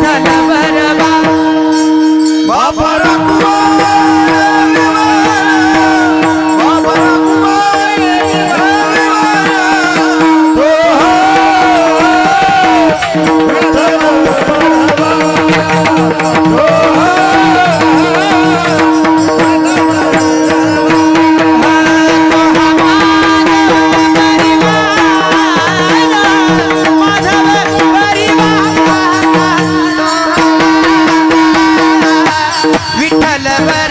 विठ्ठल बरवा बाबा रखुमाई புலவர்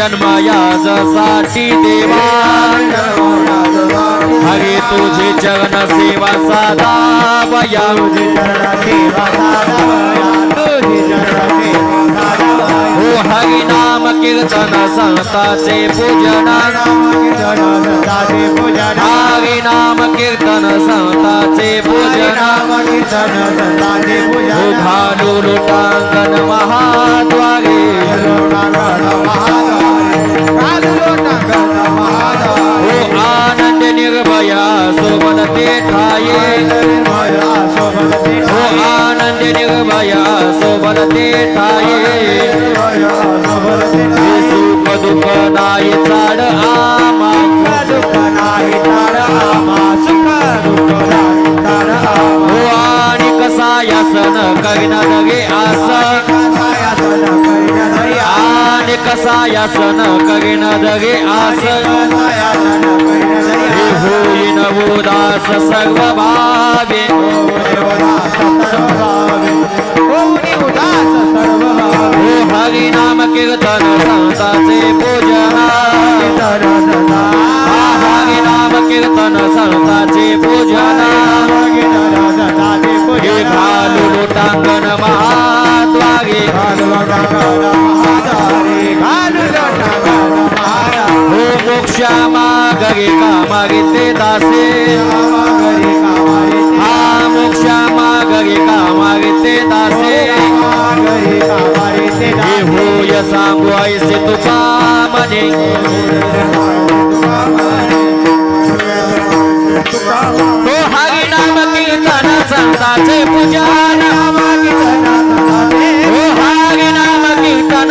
याच्यासाठी देवा। हरे तुझे चरण सेवा साधा बया हो हरि नाम कीर्तन संताचे पूजन। हरि नाम कीर्तन संताचे पूजन। घालू लोटांगण महाद्वारे। जेठाये हो आनंद निगमया सोबत जेठाये सुख कसा यासन कविना नगे आसन। आणि यासन कविना दगे आस उदास सर्व भावे हो हरि नाम कीर्तन संताचे पूजन. हरि नाम कीर्तन संताचे मागे कामागिते दासे। हा, मोक्षा मागे कामागिते दासे। हे होय तुका मने। तो हरि नाम कीर्तन संताचे पूजन। ओ हरि नाम कीर्तन